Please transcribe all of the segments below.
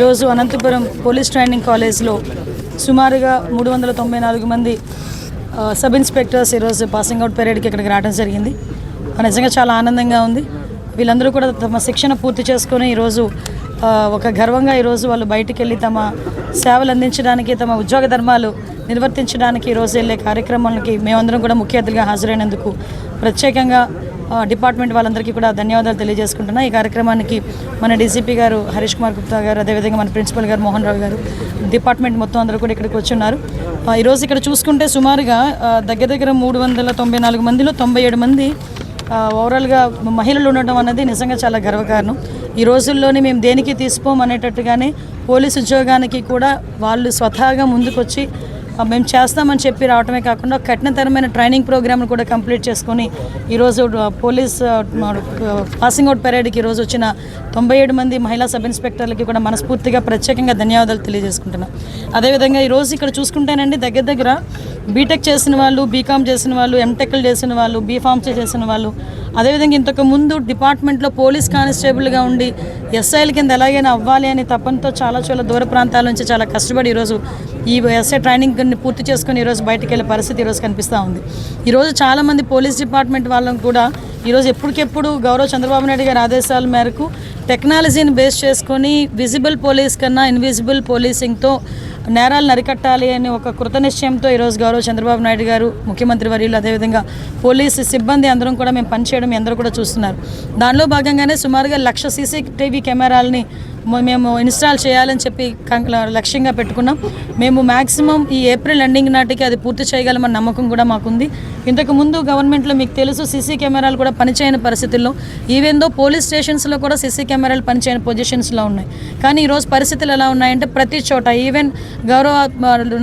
రోజు Anantapuram police training కాలేజ్లో సుమారుగా మూడు వందల తొంభై నాలుగు మంది సబ్ ఇన్స్పెక్టర్స్ ఈరోజు పాసింగ్ అవుట్ పీరియడ్కి ఇక్కడికి రావడం జరిగింది. నిజంగా చాలా ఆనందంగా ఉంది. వీళ్ళందరూ కూడా తమ శిక్షణ పూర్తి చేసుకొని ఈరోజు ఒక గర్వంగా ఈరోజు వాళ్ళు బయటికి వెళ్ళి తమ సేవలు అందించడానికి తమ ఉద్యోగ ధర్మాలు నిర్వర్తించడానికి ఈరోజు వెళ్ళే కార్యక్రమాలకి మేమందరం కూడా ముఖ్య అతిథిగా హాజరైనందుకు ప్రత్యేకంగా డిపార్ట్మెంట్ వాళ్ళందరికీ కూడా ధన్యవాదాలు తెలియజేసుకుంటున్నా. ఈ కార్యక్రమానికి మన డీసీపీ గారు హరీష్ కుమార్ గుప్తా గారు అదేవిధంగా మన ప్రిన్సిపల్ గారు మోహన్ రావు గారు డిపార్ట్మెంట్ మొత్తం అందరూ కూడా ఇక్కడికి వచ్చి ఉన్నారు ఈరోజు ఇక్కడ చూసుకుంటే సుమారుగా దగ్గర దగ్గర మూడు వందల తొంభై నాలుగు మందిలో తొంభై ఏడు మంది ఓవరాల్గా మహిళలు ఉండటం అన్నది నిజంగా చాలా గర్వకారణం. ఈ రోజుల్లోనే మేము దేనికి తీసుకోమనేటట్టుగానే పోలీసు పోలీస్ ఉద్యోగానికి కూడా వాళ్ళు స్వతహాగా ముందుకొచ్చి మేము చేస్తామని చెప్పి రావటమే కాకుండా కఠినతరమైన ట్రైనింగ్ ప్రోగ్రామ్ను కూడా కంప్లీట్ చేసుకొని ఈరోజు పోలీస్ పాసింగ్ అవుట్ పెరేడ్కి ఈరోజు వచ్చిన తొంభై ఏడు మంది మహిళా సబ్ ఇన్స్పెక్టర్లకి కూడా మనస్ఫూర్తిగా ప్రత్యేకంగా ధన్యవాదాలు తెలియజేసుకుంటున్నాం. అదేవిధంగా ఈరోజు ఇక్కడ చూసుకుంటేనండి దగ్గర దగ్గర బీటెక్ చేసిన వాళ్ళు బీకామ్ చేసిన వాళ్ళు ఎంటెక్లు చేసిన వాళ్ళు బీఫామ్స్ చేసిన వాళ్ళు. అదేవిధంగా ఇంతకు ముందు డిపార్ట్మెంట్లో పోలీస్ కానిస్టేబుల్గా ఉండి ఎస్ఐల కింద ఎలాగైనా అవ్వాలి అని తపనతో చాలా చాలా దూర ప్రాంతాల నుంచి చాలా కష్టపడి ఈరోజు ఈ ఎస్ఐ ట్రైనింగ్ పూర్తి చేసుకుని ఈరోజు బయటకు వెళ్ళే పరిస్థితి ఈరోజు కనిపిస్తూ ఉంది. ఈరోజు చాలామంది పోలీస్ డిపార్ట్మెంట్ వాళ్ళని కూడా ఈరోజు ఎప్పటికెప్పుడు గౌరవ చంద్రబాబు నాయుడు గారి ఆదేశాల మేరకు టెక్నాలజీని బేస్ చేసుకొని విజిబుల్ పోలీస్ కన్నా ఇన్విజిబుల్ పోలీసింగ్తో నేరాలను అరికట్టాలి అని ఒక కృత నిశ్చయంతో ఈరోజు గౌరవ చంద్రబాబు నాయుడు గారు ముఖ్యమంత్రి వర్యులు అదేవిధంగా పోలీసు సిబ్బంది అందరం కూడా మేము పనిచేయడం అందరూ కూడా చూస్తున్నారు. దానిలో భాగంగానే సుమారుగా లక్ష సీసీటీవీ కెమెరాలని మేము ఇన్స్టాల్ చేయాలని చెప్పి లక్ష్యంగా పెట్టుకున్నాం. మేము మ్యాక్సిమం ఈ ఏప్రిల్ ఎండింగ్ నాటికి అది పూర్తి చేయగలమన్న నమ్మకం కూడా మాకుంది. ఇంతకు ముందు గవర్నమెంట్లో మీకు తెలుసు సీసీ కెమెరాలు కూడా పనిచేయని పరిస్థితుల్లో ఈవెందో పోలీస్ స్టేషన్స్లో కూడా సీసీ కెమెరాలు పనిచేయని పొజిషన్స్లో ఉన్నాయి. కానీ ఈరోజు పరిస్థితులు ఎలా ఉన్నాయంటే ప్రతి చోట ఈవెన్ గౌరవ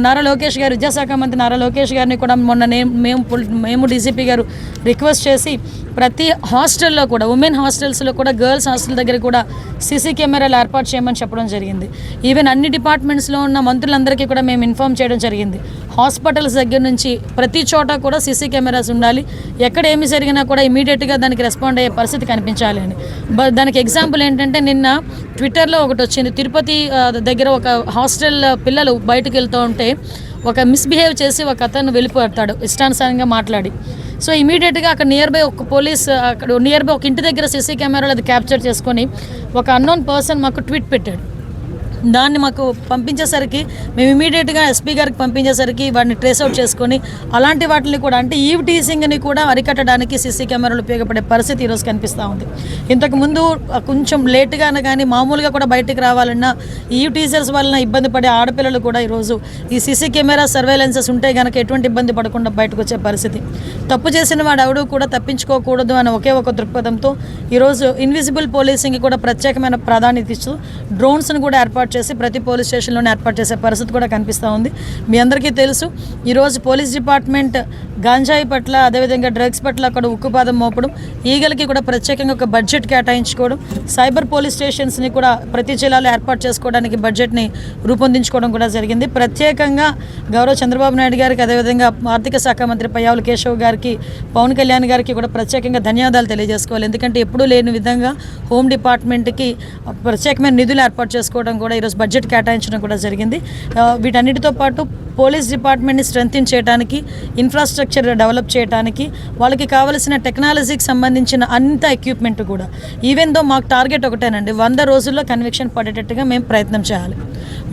నారా లోకేష్ గారు విద్యాశాఖ మంత్రి నారా లోకేష్ గారిని కూడా మొన్న మేము మేము డీసీపీ గారు రిక్వెస్ట్ చేసి ప్రతి హాస్టల్లో కూడా ఉమెన్ హాస్టల్స్లో కూడా గర్ల్స్ హాస్టల్ దగ్గర కూడా సీసీ కెమెరాలు ఏర్పాటు చేయమని చెప్పడం జరిగింది. ఈవెన్ అన్ని డిపార్ట్మెంట్స్లో ఉన్న మంత్రులందరికీ కూడా మేము ఇన్ఫామ్ చేయడం జరిగింది. హాస్పిటల్స్ దగ్గర నుంచి ప్రతి చోట కూడా సీసీ కెమెరాస్ ఉండాలి. ఎక్కడ ఏమి జరిగినా కూడా ఇమీడియట్గా దానికి రెస్పాండ్ అయ్యే పరిస్థితి కనిపించాలి అని. దానికి ఎగ్జాంపుల్ ఏంటంటే నిన్న ట్విట్టర్లో ఒకటి వచ్చింది. తిరుపతి దగ్గర ఒక హాస్టల్ పిల్లలు బయటకు వెళ్తూ ఉంటే ఒక మిస్బిహేవ్ చేసి ఒక అతను వెళ్ళిపోతాడు. ఇష్టానుసారంగా మాట్లాడి. సో ఇమీడియట్గా అక్కడ నియర్ బై ఒక పోలీస్ అక్కడ నియర్ బై ఒక ఇంటి దగ్గర సీసీ కెమెరాలు అది క్యాప్చర్ చేసుకొని ఒక అన్నోన్ పర్సన్ మాకు ట్వీట్ పెట్టాడు. దాన్ని మాకు పంపించేసరికి మేము ఇమీడియట్గా ఎస్పీ గారికి పంపించేసరికి వాడిని ట్రేస్ అవుట్ చేసుకొని అలాంటి వాటిని కూడా అంటే ఈవ్ టీసింగ్ని కూడా అరికట్టడానికి సీసీ కెమెరాలు ఉపయోగపడే పరిస్థితి ఈరోజు కనిపిస్తూ ఉంది. ఇంతకుముందు కొంచెం లేటుగానే కానీ మామూలుగా కూడా బయటికి రావాలన్నా ఈవ్ టీజర్స్ వలన ఇబ్బంది పడే ఆడపిల్లలు కూడా ఈరోజు ఈ సీసీ కెమెరా సర్వేలెన్సెస్ ఉంటే కనుక ఎటువంటి ఇబ్బంది పడకుండా బయటకు వచ్చే పరిస్థితి. తప్పు చేసిన వాడు ఎవడు కూడా తప్పించుకోకూడదు అనే ఒకే ఒక దృక్పథంతో ఈరోజు ఇన్విజిబుల్ పోలీసింగ్ కూడా ప్రత్యేకమైన ప్రాధాన్యత ఇస్తూ డ్రోన్స్ను కూడా ఏర్పాటు చేసి ప్రతి పోలీస్ స్టేషన్లోనే ఏర్పాటు చేసే పరిస్థితి కూడా కనిపిస్తూ ఉంది. మీ అందరికీ తెలుసు ఈరోజు పోలీస్ డిపార్ట్మెంట్ గాంజాయి పట్ల అదేవిధంగా డ్రగ్స్ పట్ల అక్కడ ఉక్కుపాదం మోపడం ఈగలకి కూడా ప్రత్యేకంగా ఒక బడ్జెట్ కేటాయించుకోవడం సైబర్ పోలీస్ స్టేషన్స్ని కూడా ప్రతి జిల్లాలో ఏర్పాటు చేసుకోవడానికి బడ్జెట్ని రూపొందించుకోవడం కూడా జరిగింది. ప్రత్యేకంగా గౌరవ చంద్రబాబు నాయుడు గారికి అదేవిధంగా ఆర్థిక శాఖ మంత్రి పయ్యావుల కేశవ్ గారికి పవన్ కళ్యాణ్ గారికి కూడా ప్రత్యేకంగా ధన్యవాదాలు తెలియజేసుకోవాలి. ఎందుకంటే ఎప్పుడూ లేని విధంగా హోమ్ డిపార్ట్మెంట్కి ప్రత్యేకమైన నిధులు ఏర్పాటు చేసుకోవడం కూడా ఈరోజు బడ్జెట్ కేటాయించడం కూడా జరిగింది. వీటన్నిటితో పాటు పోలీస్ డిపార్ట్మెంట్ని స్ట్రెంగ్తిన్ చేయడానికి ఇన్ఫ్రాస్ట్రక్చర్ డెవలప్ చేయడానికి వాళ్ళకి కావలసిన టెక్నాలజీకి సంబంధించిన అంత ఎక్విప్మెంట్ కూడా. ఈవెన్ దో మాకు టార్గెట్ ఒకటేనండి వంద రోజుల్లో కన్విక్షన్ పడేటట్టుగా మేము ప్రయత్నం చేయాలి.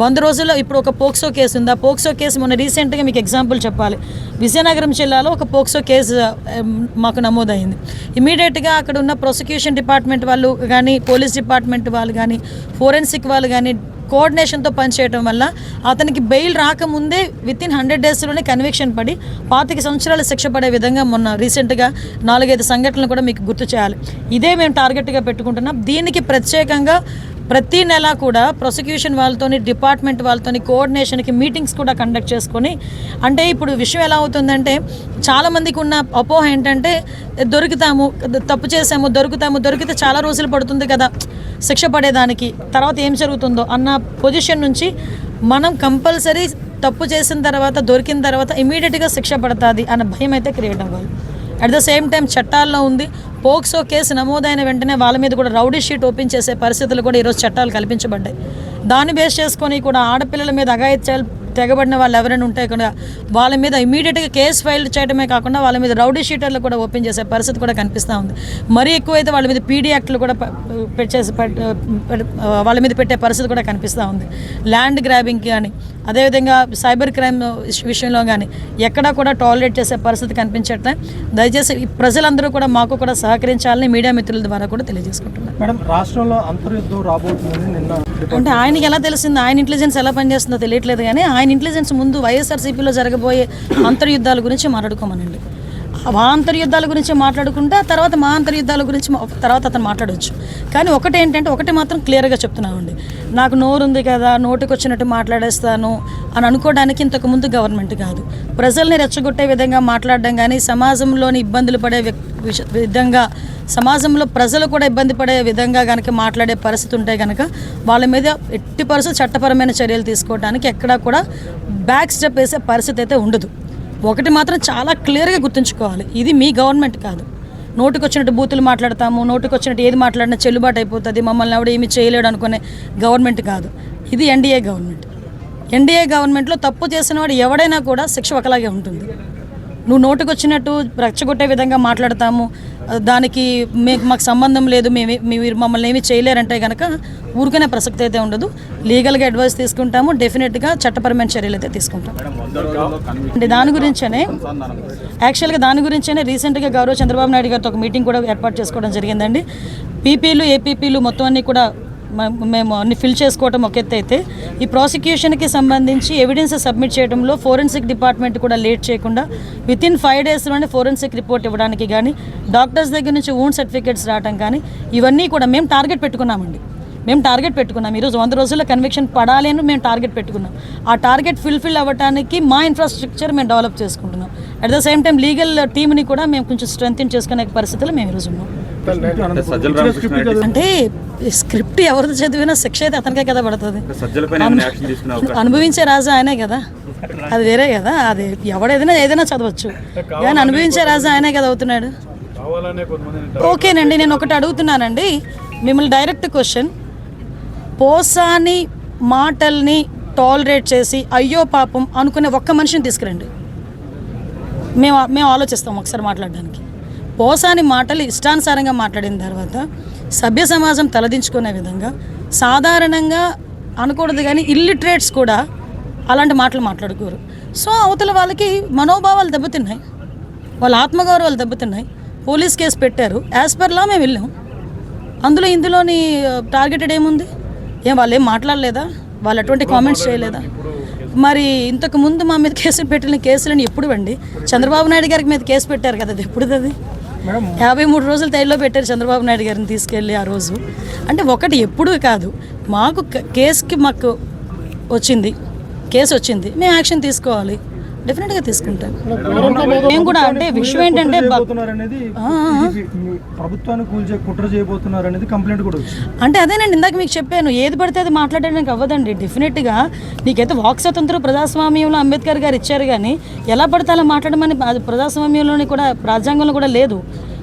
వంద రోజుల్లో ఇప్పుడు ఒక పోక్సో కేసు ఉంది? ఆ పోక్సో కేసు మొన్న రీసెంట్గా మీకు ఎగ్జాంపుల్ చెప్పాలి. విజయనగరం జిల్లాలో ఒక పోక్సో కేసు మాకు నమోదైంది. ఇమీడియట్గా అక్కడ ఉన్న ప్రాసిక్యూషన్ డిపార్ట్మెంట్ వాళ్ళు కానీ పోలీస్ డిపార్ట్మెంట్ వాళ్ళు కానీ ఫోరెన్సిక్ వాళ్ళు కానీ కోఆర్డినేషన్తో పనిచేయడం వల్ల అతనికి బెయిల్ రాకముందే విత్ ఇన్ హండ్రెడ్ డేస్లోనే కన్విక్షన్ పడి పాతిక సంవత్సరాలు శిక్ష పడే విధంగా మొన్న రీసెంట్గా నాలుగైదు సంఘటనలు కూడా మీకు గుర్తు చేయాలి. ఇదే మేము టార్గెట్గా పెట్టుకుంటున్నాం. దీనికి ప్రత్యేకంగా ప్రతి నెల కూడా ప్రాసిక్యూషన్ వాళ్ళతోని డిపార్ట్మెంట్ వాళ్ళతోని కోఆర్డినేషన్కి మీటింగ్స్ కూడా కండక్ట్ చేసుకొని అంటే ఇప్పుడు విషయం ఎలా అవుతుందంటే చాలామందికి ఉన్న అపోహ ఏంటంటే దొరుకుతాము తప్పు చేసాము దొరుకుతాము దొరికితే చాలా రోజులు పడుతుంది కదా శిక్ష పడేదానికి తర్వాత ఏం జరుగుతుందో అన్న పొజిషన్ నుంచి మనం కంపల్సరీ తప్పు చేసిన తర్వాత దొరికిన తర్వాత ఇమీడియట్గా శిక్ష పడుతుంది అన్న భయం అయితే క్రియేట్ అవ్వాలి. అట్ ద సేమ్ టైం చట్టాల్లో ఉంది పోక్సో కేసు నమోదైన వెంటనే వాళ్ళ మీద కూడా రౌడీ షీట్ ఓపెన్ చేసే పరిస్థితులు కూడా ఈరోజు చట్టాలు కల్పించబడ్డాయి. దాన్ని బేస్ చేసుకొని కూడా ఆడపిల్లల మీద అఘాయిత్యాలు తెగబడిన వాళ్ళు ఎవరైనా ఉంటే కూడా వాళ్ళ మీద ఇమీడియట్గా కేసు ఫైల్ చేయడమే కాకుండా వాళ్ళ మీద రౌడీ షీటర్లు కూడా ఓపెన్ చేసే పరిస్థితి కూడా కనిపిస్తూ ఉంది. మరీ ఎక్కువైతే వాళ్ళ మీద పీడీ యాక్ట్లు కూడా పెట్టేసి వాళ్ళ మీద పెట్టే పరిస్థితి కూడా కనిపిస్తూ ఉంది. ల్యాండ్ గ్రాబింగ్ కానీ అదేవిధంగా సైబర్ క్రైమ్ విషయంలో కానీ ఎక్కడా కూడా టాలరేట్ చేసే పరిస్థితి కనిపించట్లే. దయచేసి ఈ ప్రజలందరూ కూడా మాకు కూడా సహకరించాలని మీడియా మిత్రుల ద్వారా కూడా తెలియజేసుకుంటున్నాను మేడం రాష్ట్రంలో అంతర్యుద్ధం రాబోతుందని నిన్న అంటే ఆయనకి ఎలా తెలిసింది? ఆయన ఇంటెలిజెన్స్ ఎలా పనిచేస్తుందో తెలియట్లేదు కానీ ఆయన ఇంటెలిజెన్స్ ముందు వైఎస్ఆర్సీపీలో జరగబోయే అంతర్యుద్ధాల గురించి మాట్లాడుకోమనండి. మా అంతర్యుద్ధాల గురించి మాట్లాడుకుంటే ఆ తర్వాత మా అంతర్యుద్ధాల గురించి తర్వాత అతను మాట్లాడవచ్చు కానీ ఒకటి ఏంటంటే ఒకటి మాత్రం క్లియర్గా చెప్తున్నామండి నాకు నోరు ఉంది కదా నోటికి వచ్చినట్టు మాట్లాడేస్తాను అని అనుకోవడానికి ఇంతకు ముందు గవర్నమెంట్ కాదు. ప్రజల్ని రెచ్చగొట్టే విధంగా మాట్లాడడం కానీ సమాజంలోని ఇబ్బందులు పడే వ్యక్తి విధంగా సమాజంలో ప్రజలు కూడా ఇబ్బంది పడే విధంగా కనుక మాట్లాడే పరిస్థితి ఉంటే కనుక వాళ్ళ మీద ఎట్టి పరిస్థితి చట్టపరమైన చర్యలు తీసుకోవడానికి ఎక్కడా కూడా బ్యాక్ స్టెప్ వేసే పరిస్థితి అయితే ఉండదు. ఒకటి మాత్రం చాలా క్లియర్గా గుర్తుంచుకోవాలి. ఇది మీ గవర్నమెంట్ కాదు. నోటికి వచ్చినట్టు బూతులు మాట్లాడతాము నోటుకొచ్చినట్టు ఏది మాట్లాడినా చెల్లుబాటు అయిపోతుంది మమ్మల్ని ఎవడు ఏమి చేయలేడు అనుకునే గవర్నమెంట్ కాదు. ఇది ఎన్డీఏ గవర్నమెంట్ ఎన్డీఏ గవర్నమెంట్లో తప్పు చేసిన వాడు ఎవడైనా కూడా శిక్ష ఒకలాగే ఉంటుంది. నువ్వు నోటుకొచ్చినట్టు రెచ్చగొట్టే విధంగా మాట్లాడతాము. దానికి మీకు మాకు సంబంధం లేదు మేము మీరు మమ్మల్ని ఏమీ చేయలేరంటే కనుక ఊరికనే ప్రసక్తి అయితే ఉండదు. లీగల్గా అడ్వైస్ తీసుకుంటాము డెఫినెట్గా చట్టపరమైన చర్యలు అయితే తీసుకుంటాం. అంటే దాని గురించనే యాక్చువల్గా దాని గురించనే రీసెంట్గా గౌరవ చంద్రబాబు నాయుడు గారితో ఒక మీటింగ్ కూడా ఏర్పాటు చేసుకోవడం జరిగిందండి. పీపీలు ఏపీపీలు మొత్తం అన్ని కూడా మేము అన్ని ఫిల్ చేసుకోవటం ఒక ఎత్తు అయితే ఈ ప్రాసిక్యూషన్కి సంబంధించి ఎవిడెన్స్ సబ్మిట్ చేయడంలో ఫోరెన్సిక్ డిపార్ట్మెంట్ కూడా లేట్ చేయకుండా విత్ ఇన్ ఫైవ్ డేస్లోనే ఫోరెన్సిక్ రిపోర్ట్ ఇవ్వడానికి కానీ డాక్టర్స్ దగ్గర నుంచి ఓన్ సర్టిఫికేట్స్ రావడం కానీ ఇవన్నీ కూడా మేము టార్గెట్ పెట్టుకున్నామండి. మేము టార్గెట్ పెట్టుకున్నాం. ఈరోజు వంద రోజుల్లో కన్విక్షన్ పడాలి అని మేము టార్గెట్ పెట్టుకున్నాం. ఆ టార్గెట్ ఫుల్ఫిల్ అవ్వడానికి మా ఇన్ఫ్రాస్ట్రక్చర్ మేము డెవలప్ చేసుకుంటున్నాం. At the same time legal టీమ్ని కూడా మేము కొంచెం స్ట్రెంగ్ చేసుకునే పరిస్థితులు మేము ఈరోజు ఉన్నాం. అంటే స్క్రిప్ట్ ఎవరిది చదివినా శిక్ష అయితే అతనికే కదా పడుతుంది. అనుభవించే రాజా ఆయనే కదా. అది వేరే కదా. అది ఎవడేదైనా ఏదైనా చదవచ్చు. కానీ అనుభవించే రాజా ఆయనే కదా అవుతున్నాడు. ఓకేనండి నేను ఒకటి అడుగుతున్నానండి. మిమ్మల్ని డైరెక్ట్ క్వశ్చన్. పోసాని మాటల్ని టాలరేట్ చేసి అయ్యో పాపం అనుకునే ఒక్క మనిషిని తీసుకురండి. మేము మేము ఆలోచిస్తాం ఒకసారి మాట్లాడడానికి. పోసాని మాటలు ఇష్టానుసారంగా మాట్లాడిన తర్వాత సభ్య సమాజం తలదించుకునే విధంగా సాధారణంగా అనకూడదు కానీ ఇల్లిటరేట్స్ కూడా అలాంటి మాటలు మాట్లాడుకోరు. సో అవతల వాళ్ళకి మనోభావాలు దెబ్బతిన్నాయి. వాళ్ళ ఆత్మగౌరవాలు దెబ్బతిన్నాయి. పోలీస్ కేసు పెట్టారు. యాజ్ పర్ లా మేము వెళ్ళాం. అందులో ఇందులోని టార్గెటెడ్ ఏముంది? ఏం వాళ్ళు ఏం మాట్లాడలేదా వాళ్ళు అటువంటి కామెంట్స్ చేయలేదా? మరి ఇంతకు ముందు మా మీద కేసులు పెట్టిన కేసులను ఎప్పుడు అండి? చంద్రబాబు నాయుడు గారికి మీద కేసు పెట్టారు కదా అది ఎప్పుడు అది? మేడం యాభై మూడు రోజులు తైల్లో పెట్టారు చంద్రబాబు నాయుడు గారిని తీసుకెళ్ళి ఆ రోజు. అంటే ఒకటి ఎప్పుడూ కాదు మాకు కేసుకి మాకు వచ్చింది. కేసు వచ్చింది. మేము యాక్షన్ తీసుకోవాలి. డెఫినెట్గా తీసుకుంటాం మేము కూడా అంటే విషయం ఏంటంటే బ- చేయబోతున్నారు అనేది ప్రభుత్వాన్ని కూల్చే కుట్ర చేయబోతున్నారు అనేది కంప్లైంట్ కూడా వచ్చింది. అంటే అదేనండి ఇందాక మీకు చెప్పాను ఏది పడితే అది మాట్లాడడానికి అవ్వదండి. డెఫినెట్గా నీకైతే వాక్ స్వతంత్రం ప్రజాస్వామ్యంలో అంబేద్కర్ గారు ఇచ్చారు కానీ ఎలా పడితే అలా మాట్లాడమని అది ప్రజాస్వామ్యంలోని కూడా రాజ్యాంగంలో కూడా లేదు.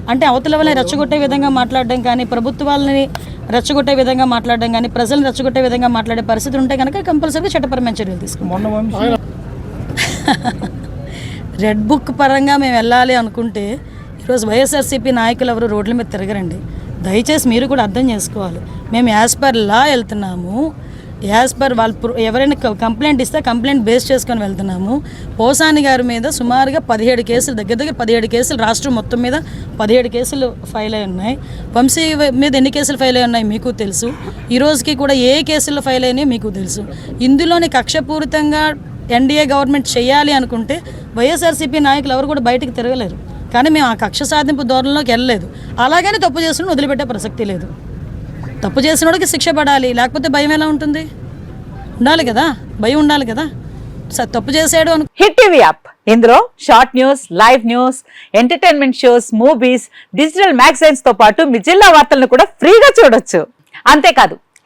అంటే అవతల వాళ్ళని రెచ్చగొట్టే విధంగా మాట్లాడడం కానీ ప్రభుత్వాలని రెచ్చగొట్టే విధంగా మాట్లాడడం కానీ ప్రజల్ని రెచ్చగొట్టే విధంగా మాట్లాడే పరిస్థితి ఉంటే కనుక కంపల్సరీగా చట్టపరమైన చర్యలు తీసుకుంటాం. రెడ్ బుక్ పరంగా మేము వెళ్ళాలి అనుకుంటే ఈరోజు వైఎస్ఆర్సీపీ నాయకులు ఎవరు రోడ్ల మీద తిరగరండి. దయచేసి మీరు కూడా అర్థం చేసుకోవాలి. మేము యాజ్ పర్ లా వెళ్తున్నాము. యాజ్ పర్ వాళ్ళు ప్రో- ఎవరైనా కంప్లైంట్ ఇస్తే కంప్లైంట్ బేస్ చేసుకొని వెళ్తున్నాము. పోసాని గారి మీద సుమారుగా పదిహేడు కేసులు దగ్గర దగ్గర పదిహేడు కేసులు రాష్ట్రం మొత్తం మీద పదిహేడు కేసులు ఫైల్ అయి ఉన్నాయి. వంశీ మీద ఎన్ని కేసులు ఫైల్ అయి ఉన్నాయి మీకు తెలుసు. ఈ రోజుకి కూడా ఏ కేసులు ఫైల్ అయినాయో మీకు తెలుసు. ఇందులోని కక్షపూరితంగా ఎన్డీఏ గవర్నమెంట్ చేయాలి అనుకుంటే వైఎస్ఆర్సీపీ నాయకులు ఎవరు కూడా బయటికి తిరగలేరు. కానీ మేము ఆ కక్ష సాధింపు ధోరణిలోకి వెళ్ళలేదు. అలాగని తప్పు చేసిన వదిలిపెట్టే ప్రసక్తి లేదు. తప్పు చేసిన వాడికి శిక్ష పడాలి. లేకపోతే భయం ఎలా ఉంటుంది? ఉండాలి కదా? భయం ఉండాలి కదా? తప్పు చేసాడు అను హిట్ టీవీ యాప్. ఇందులో short news live news entertainment shows movies digital మ్యాగజైన్స్తో పాటు మీ జిల్లా వార్తలను కూడా ఫ్రీగా చూడొచ్చు. అంతేకాదు